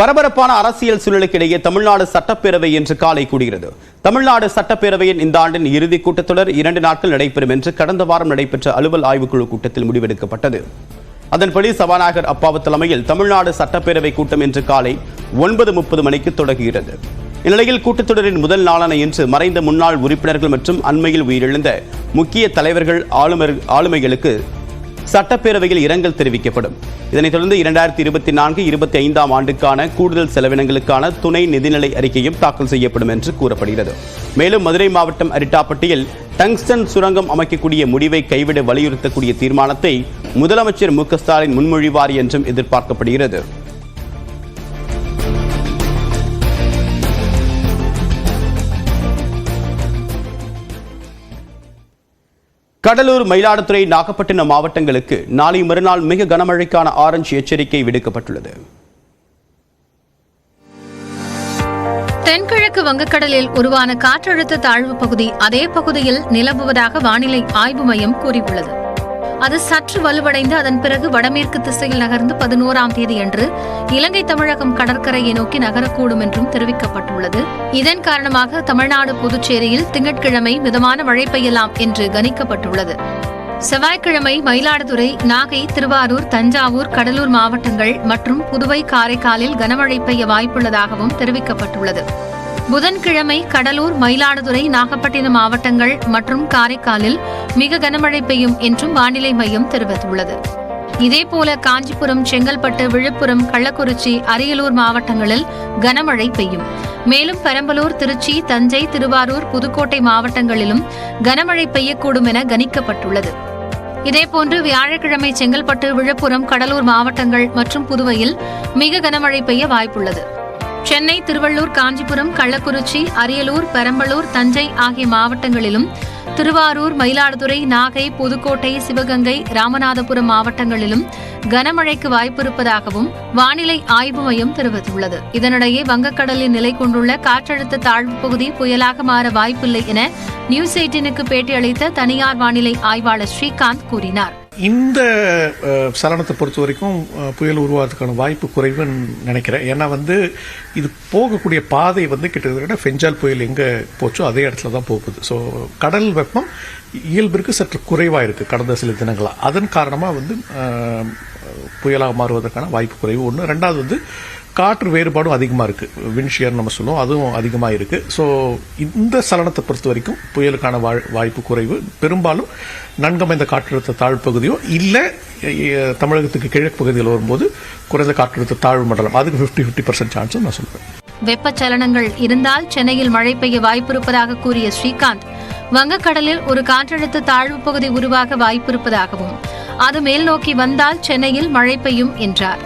பரபரப்பான அரசியல் சூழலுக்கிடையே தமிழ்நாடு சட்டப்பேரவை இன்று காலை கூடுகிறது. தமிழ்நாடு சட்டப்பேரவையின் இந்த ஆண்டின் இறுதிக் கூட்டத்தொடர் இரண்டு நாட்கள் நடைபெறும் என்று கடந்த வாரம் நடைபெற்ற அலுவல் ஆய்வுக்குழு கூட்டத்தில் முடிவெடுக்கப்பட்டது. அதன்படி சபாநாயகர் அப்பாவு தலைமையில் தமிழ்நாடு சட்டப்பேரவை கூட்டம் இன்று காலை ஒன்பது முப்பது மணிக்கு தொடங்குகிறது. இந்நிலையில் கூட்டத்தொடரின் முதல் நாளான இன்று மறைந்த முன்னாள் உறுப்பினர்கள் மற்றும் அண்மையில் உயிரிழந்த முக்கிய தலைவர்கள் ஆளுமர் ஆளுமைகளுக்கு சட்டப்பேரவையில் இரங்கல் தெரிவிக்கப்படும். இதனைத் தொடர்ந்து இரண்டாயிரத்தி இருபத்தி நான்கு இருபத்தி ஐந்தாம் ஆண்டுக்கான கூடுதல் செலவினங்களுக்கான துணை நிதிநிலை அறிக்கையும் தாக்கல் செய்யப்படும் என்று கூறப்படுகிறது. மேலும் மதுரை மாவட்டம் அரிட்டாப்பட்டியில் டங்ஸ்டன் சுரங்கம் அமைக்கக்கூடிய முடிவை கைவிட வலியுறுத்தக்கூடிய தீர்மானத்தை முதலமைச்சர் மு க ஸ்டாலின் முன்மொழிவார் என்றும் எதிர்பார்க்கப்படுகிறது. கடலூர் மயிலாடுதுறை நாகப்பட்டினம் மாவட்டங்களுக்கு நாளை மறுநாள் மிக கனமழைக்கான ஆரஞ்சு எச்சரிக்கை விடுக்கப்பட்டுள்ளது. தென்கிழக்கு வங்கக்கடலில் உருவான காற்றழுத்த தாழ்வு பகுதி அதே பகுதியில் நிலவுவதாக வானிலை ஆய்வு மையம் கூறியுள்ளது. அது சற்று வலுவடைந்து அதன் பிறகு வடமேற்கு திசையில் நகர்ந்து பதினோராம் தேதியன்று இலங்கை தமிழகம் கடற்கரையை நோக்கி நகரக்கூடும் என்றும் தெரிவிக்கப்பட்டுள்ளது. இதன் காரணமாக தமிழ்நாடு புதுச்சேரியில் திங்கட்கிழமை மிதமான மழை பெய்யலாம் என்று கணிக்கப்பட்டுள்ளது. செவ்வாய்க்கிழமை மயிலாடுதுறை நாகை திருவாரூர் தஞ்சாவூர் கடலூர் மாவட்டங்கள் மற்றும் புதுவை காரைக்காலில் கனமழை பெய்ய வாய்ப்புள்ளதாகவும் தெரிவிக்கப்பட்டுள்ளது. புதன்கிழமை கடலூர் மயிலாடுதுறை நாகப்பட்டினம் மாவட்டங்கள் மற்றும் காரைக்காலில் மிக கனமழை பெய்யும் என்றும் வானிலை மையம் தெரிவித்துள்ளது. இதேபோல காஞ்சிபுரம் செங்கல்பட்டு விழுப்புரம் கள்ளக்குறிச்சி அரியலூர் மாவட்டங்களில் கனமழை பெய்யும். மேலும் பெரம்பலூர் திருச்சி தஞ்சை திருவாரூர் புதுக்கோட்டை மாவட்டங்களிலும் கனமழை பெய்யக்கூடும் என கணிக்கப்பட்டுள்ளது. இதேபோன்று வியாழக்கிழமை செங்கல்பட்டு விழுப்புரம் கடலூர் மாவட்டங்கள் மற்றும் புதுவையில் மிக கனமழை பெய்ய வாய்ப்புள்ளது. சென்னை திருவள்ளூர் காஞ்சிபுரம் கள்ளக்குறிச்சி அரியலூர் பெரம்பலூர் தஞ்சை ஆகிய மாவட்டங்களிலும் திருவாரூர் மயிலாடுதுறை நாகை புதுக்கோட்டை சிவகங்கை ராமநாதபுரம் மாவட்டங்களிலும் கனமழைக்கு வாய்ப்பிருப்பதாகவும் வானிலை ஆய்வு மையம் தெரிவித்துள்ளது. இதனிடையே வங்கக்கடலில் நிலை கொண்டுள்ள காற்றழுத்த தாழ்வு பகுதி புயலாக மாற வாய்ப்பில்லை என நியூஸ் எயிட்டீனுக்கு பேட்டியளித்த தனியார் வானிலை ஆய்வாளர் ஸ்ரீகாந்த் கூறினார். இந்த சலனத்தை பொறுத்த வரைக்கும் புயல் உருவாகிறதுக்கான வாய்ப்பு குறைவுன்னு நினைக்கிறேன். ஏன்னா வந்து இது போகக்கூடிய பாதை வந்து கிட்டத்தட்ட ஃபெஞ்சால் புயல் எங்கே போச்சோ அதே இடத்துல தான் போகுது. ஸோ கடல் வெப்பம் இயல்பிற்கு சற்று குறைவாக இருக்குது கடந்த சில தினங்களாக அதன் காரணமாக வந்து புயலாக மாறுவதற்கான வாய்ப்பு குறைவு. ஒன்று ரெண்டாவது வந்து காற்று வேறுபாடும் அதிகமாக இருக்குது விண்ஷியர் நம்ம சொல்லுவோம் அதுவும் அதிகமாக இருக்குது ஸோ இந்த சலனத்தை பொறுத்த வரைக்கும் புயலுக்கான வாழ்- வாய்ப்பு குறைவு. பெரும்பாலும் நன்கமைந்த காற்றழுத்த தாழ்வு பகுதியோ இல்லை தமிழகத்துக்கு கிழக்கு பகுதியில் வரும்போது குறைந்த காற்றழுத்த தாழ்வு மண்டலம். அதுக்கு ஃபிஃப்டி ஃபிஃப்டி பர்சன்ட் சான்ஸும் நான் சொல்லுவேன் வெப்பச்சலனங்கள் இருந்தால் சென்னையில் மழை பெய்ய வாய்ப்பிருப்பதாக கூறிய ஸ்ரீகாந்த் வங்கக்கடலில் ஒரு காற்றழுத்த தாழ்வு பகுதி உருவாக வாய்ப்பிருப்பதாகவும் அது மேல் நோக்கி வந்தால் சென்னையில் மழை பெய்யும் என்றார்.